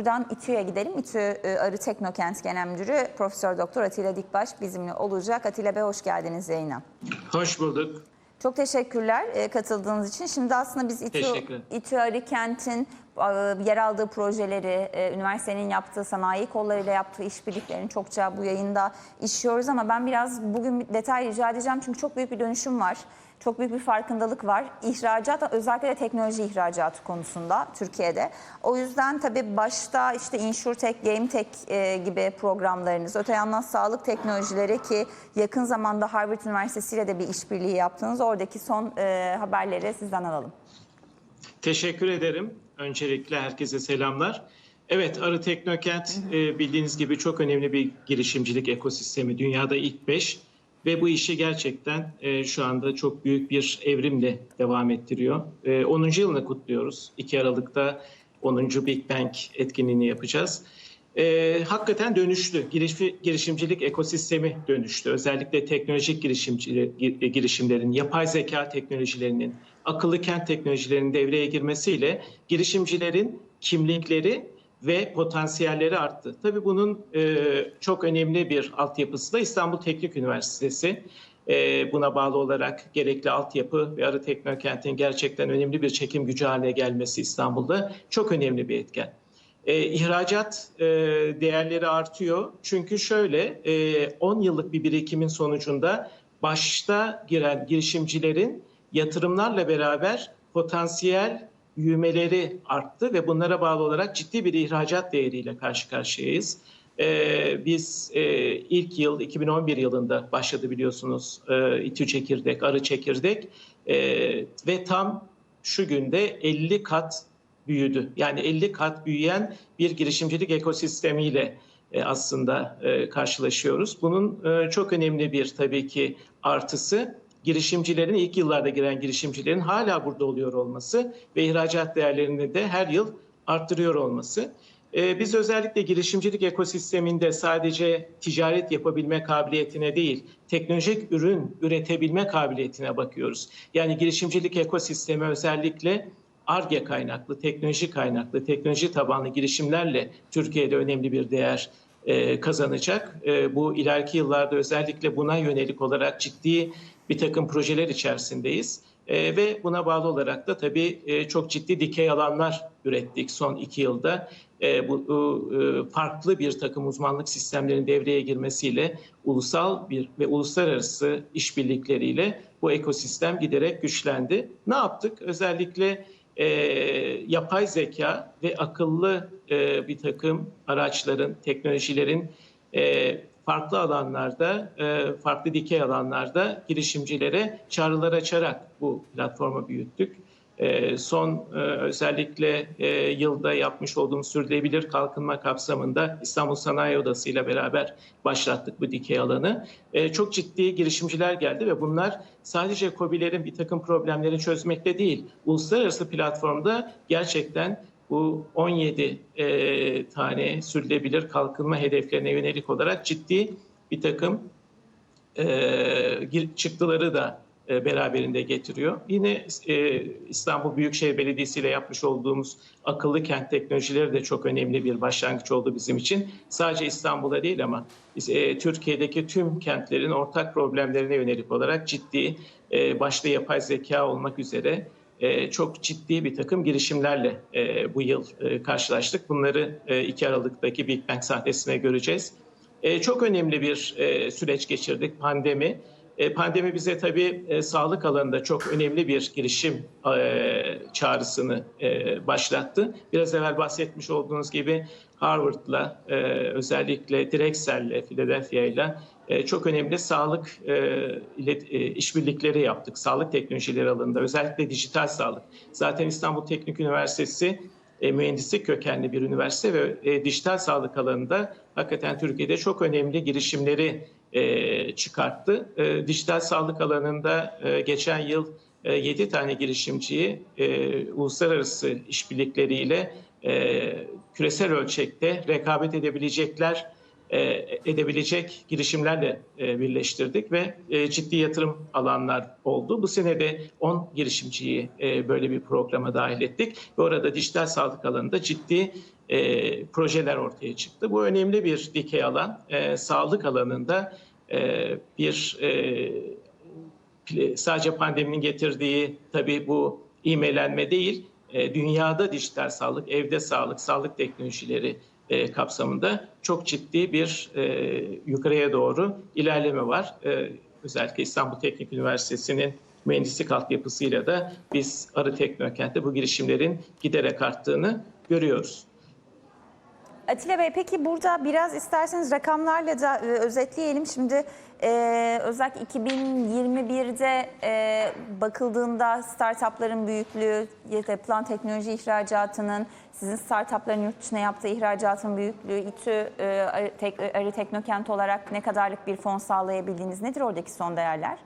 Buradan İTÜ'ye gidelim. İTÜ e, Arı Teknokent Genel Müdürü Profesör Doktor Atilla Dikbaş bizimle olacak. Atilla Bey hoş geldiniz yayına. Hoş bulduk. Çok teşekkürler e, katıldığınız için. Şimdi aslında biz İTÜ. İTÜ Arı Kent'in yer aldığı projeleri, e, üniversitenin yaptığı, sanayi kollarıyla yaptığı işbirliklerini çokça bu yayında işliyoruz ama ben biraz bugün detay rica edeceğim çünkü çok büyük bir dönüşüm var. Çok büyük bir farkındalık var. İhracat, özellikle de teknoloji ihracatı konusunda Türkiye'de. O yüzden tabii başta işte InsurTech, GameTech e, gibi programlarınız, öte yandan sağlık teknolojileri ki yakın zamanda Harvard Üniversitesi ile de bir işbirliği yaptınız. Oradaki son e, haberleri sizden alalım. Teşekkür ederim. Öncelikle herkese selamlar. Evet, Arı Teknokent e, bildiğiniz gibi çok önemli bir girişimcilik ekosistemi. Dünyada ilk beş ve bu işi gerçekten e, şu anda çok büyük bir evrimle devam ettiriyor. E, 10. yılını kutluyoruz. 2 Aralık'ta 10. Big Bang etkinliğini yapacağız. E, hakikaten dönüştü. Giriş- girişimcilik ekosistemi dönüştü. Özellikle teknolojik girişimlerin, yapay zeka teknolojilerinin, akıllı kent teknolojilerinin devreye girmesiyle girişimcilerin kimlikleri ve potansiyelleri arttı. Tabii bunun e, çok önemli bir altyapısı da İstanbul Teknik Üniversitesi. E, buna bağlı olarak gerekli altyapı ve Arı Teknokent'in gerçekten önemli bir çekim gücü haline gelmesi İstanbul'da çok önemli bir etken. E, ihracat e, değerleri artıyor. Çünkü şöyle e, 10 yıllık bir birikimin sonucunda başta giren girişimcilerin yatırımlarla beraber potansiyel büyümeleri arttı ve bunlara bağlı olarak ciddi bir ihracat değeriyle karşı karşıyayız. E, biz e, ilk yıl 2011 yılında başladı biliyorsunuz e, İTÜ çekirdek, arı çekirdek e, ve tam şu günde 50 kat büyüdü. Yani 50 kat büyüyen bir girişimcilik ekosistemiyle e, aslında e, karşılaşıyoruz. Bunun e, çok önemli bir tabii ki artısı girişimcilerin ilk yıllarda giren girişimcilerin hala burada oluyor olması ve ihracat değerlerini de her yıl arttırıyor olması. Biz özellikle girişimcilik ekosisteminde sadece ticaret yapabilme kabiliyetine değil, teknolojik ürün üretebilme kabiliyetine bakıyoruz. Yani girişimcilik ekosistemi özellikle ARGE kaynaklı, teknoloji kaynaklı, teknoloji tabanlı girişimlerle Türkiye'de önemli bir değer e, kazanacak. E, bu ileriki yıllarda özellikle buna yönelik olarak ciddi bir takım projeler içerisindeyiz. E, ve buna bağlı olarak da tabii çok ciddi dikey alanlar ürettik son iki yılda. Bu farklı bir takım uzmanlık sistemlerinin devreye girmesiyle ulusal bir ve uluslararası işbirlikleriyle bu ekosistem giderek güçlendi. Ne yaptık? Özellikle e, yapay zeka ve akıllı e, bir takım araçların, teknolojilerin e, farklı alanlarda, e, farklı dikey alanlarda girişimcilere çağrılar açarak bu platformu büyüttük. E, son e, özellikle e, yılda yapmış olduğumuz sürdürülebilir kalkınma kapsamında İstanbul Sanayi Odası ile beraber başlattık bu dikey alanı. E, çok ciddi girişimciler geldi ve bunlar sadece COBİ'lerin bir takım problemleri çözmekte değil, uluslararası platformda gerçekten bu 17 e, tane sürdürülebilir kalkınma hedeflerine yönelik olarak ciddi bir takım çıktıları da beraberinde getiriyor. Yine e, İstanbul Büyükşehir Belediyesi ile yapmış olduğumuz akıllı kent teknolojileri de çok önemli bir başlangıç oldu bizim için. Sadece İstanbul'a değil ama e, Türkiye'deki tüm kentlerin ortak problemlerine yönelik olarak ciddi, e, başta yapay zeka olmak üzere e, çok ciddi bir takım girişimlerle e, bu yıl e, karşılaştık. Bunları e, 2 Aralık'taki Big Bang sahnesine göreceğiz. E, çok önemli bir e, süreç geçirdik pandemi. E, pandemi bize tabii e, sağlık alanında çok önemli bir girişim e, çağrısını başlattı. Biraz evvel bahsetmiş olduğunuz gibi Harvard'la özellikle Drexel'le, Philadelphia'yla çok önemli sağlık işbirlikleri yaptık. Sağlık teknolojileri alanında özellikle dijital sağlık. Zaten İstanbul Teknik Üniversitesi mühendislik kökenli bir üniversite ve dijital sağlık alanında hakikaten Türkiye'de çok önemli girişimleri e, çıkarttı. E, dijital sağlık alanında e, geçen yıl e, 7 tane girişimciyi e, uluslararası işbirlikleriyle e, küresel ölçekte rekabet edebilecekler e, edebilecek girişimlerle e, birleştirdik ve e, ciddi yatırım alanlar oldu. Bu sene de 10 girişimciyi e, böyle bir programa dahil ettik ve orada dijital sağlık alanında ciddi e, projeler ortaya çıktı. Bu önemli bir dikey alan. E, sağlık alanında e, bir e, sadece pandeminin getirdiği tabii bu imelenme değil, e, dünyada dijital sağlık, evde sağlık, sağlık teknolojileri e, kapsamında çok ciddi bir e, yukarıya doğru ilerleme var. E, özellikle İstanbul Teknik Üniversitesi'nin mühendislik altyapısıyla da biz Arı Teknokent'te bu girişimlerin giderek arttığını görüyoruz. Atilla Bey peki burada biraz isterseniz rakamlarla da e, özetleyelim. Şimdi e, özellikle 2021'de e, bakıldığında startupların büyüklüğü, yapılan teknoloji ihracatının, sizin startupların yurt dışına yaptığı ihracatın büyüklüğü, İTÜ e, Tek, Arı Teknokent olarak ne kadarlık bir fon sağlayabildiğiniz nedir oradaki son değerler?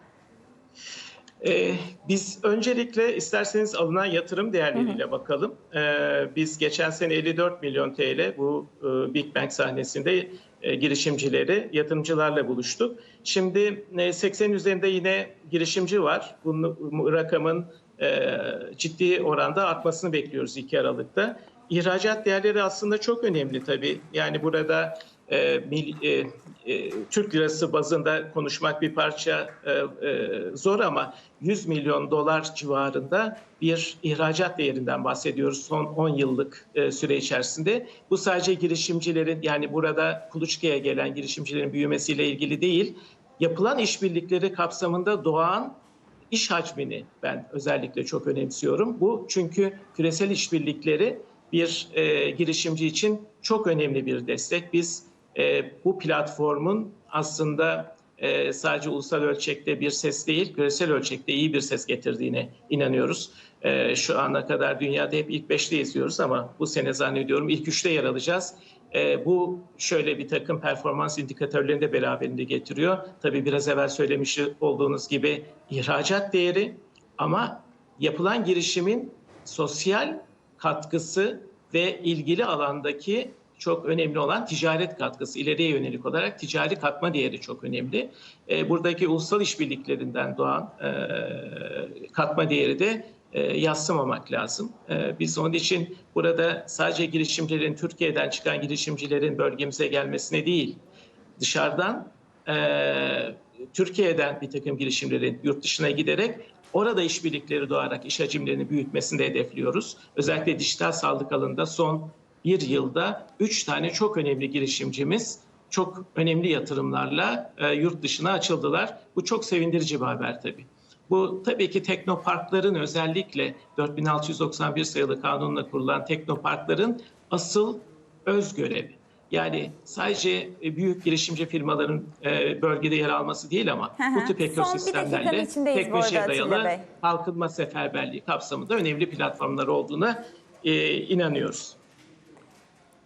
Ee, biz öncelikle isterseniz alınan yatırım değerleriyle bakalım. Ee, biz geçen sene 54 milyon TL bu e, Big Bang sahnesinde e, girişimcileri, yatırımcılarla buluştuk. Şimdi e, 80 üzerinde yine girişimci var. Bu bu rakamın e, ciddi oranda artmasını bekliyoruz 2 Aralık'ta. İhracat değerleri aslında çok önemli tabii. Yani burada e, mil, e, e, Türk lirası bazında konuşmak bir parça e, e, zor ama 100 milyon dolar civarında bir ihracat değerinden bahsediyoruz son 10 yıllık e, süre içerisinde. Bu sadece girişimcilerin yani burada kuluçkaya gelen girişimcilerin büyümesiyle ilgili değil, yapılan işbirlikleri kapsamında doğan iş hacmini ben özellikle çok önemsiyorum. Bu çünkü küresel işbirlikleri bir e, girişimci için çok önemli bir destek. Biz e, bu platformun aslında e, sadece ulusal ölçekte bir ses değil, küresel ölçekte iyi bir ses getirdiğine inanıyoruz. E, şu ana kadar dünyada hep ilk beşte izliyoruz ama bu sene zannediyorum ilk üçte yer alacağız. E, bu şöyle bir takım performans indikatörlerini de beraberinde getiriyor. Tabii biraz evvel söylemiş olduğunuz gibi ihracat değeri ama yapılan girişimin sosyal katkısı ve ilgili alandaki çok önemli olan ticaret katkısı ileriye yönelik olarak ticari katma değeri çok önemli. E, buradaki ulusal işbirliklerinden doğan e, katma değeri de e, yassımamak lazım. E, biz onun için burada sadece girişimcilerin, Türkiye'den çıkan girişimcilerin bölgemize gelmesine değil, dışarıdan e, Türkiye'den bir takım girişimlerin yurt dışına giderek orada işbirlikleri doğarak iş hacimlerini büyütmesini de hedefliyoruz. Özellikle dijital sağlık alanında son bir yılda üç tane çok önemli girişimcimiz çok önemli yatırımlarla e, yurt dışına açıldılar. Bu çok sevindirici bir haber tabii. Bu tabii ki teknoparkların özellikle 4691 sayılı kanunla kurulan teknoparkların asıl öz görevi. Yani sadece e, büyük girişimci firmaların e, bölgede yer alması değil ama bu tip ekosistemlerle teknolojiye dayalı Bey. kalkınma seferberliği kapsamında önemli platformlar olduğuna e, inanıyoruz.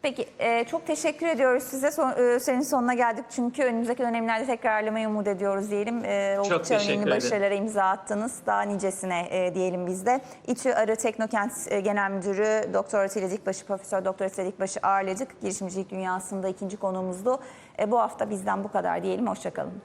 Peki e, çok teşekkür ediyoruz size. Son, e, senin sonuna geldik çünkü önümüzdeki dönemlerde tekrarlamayı umut ediyoruz diyelim. E, oldukça teşekkür önemli ederim. başarılara imza attınız. Daha nicesine e, diyelim biz de. İTÜ Arı Teknokent e, Genel Müdürü Doktor Atilla Dikbaşı, Profesör Doktor Atilla Dikbaşı ağırladık. Girişimcilik dünyasında ikinci konuğumuzdu. E, bu hafta bizden bu kadar diyelim. Hoşçakalın.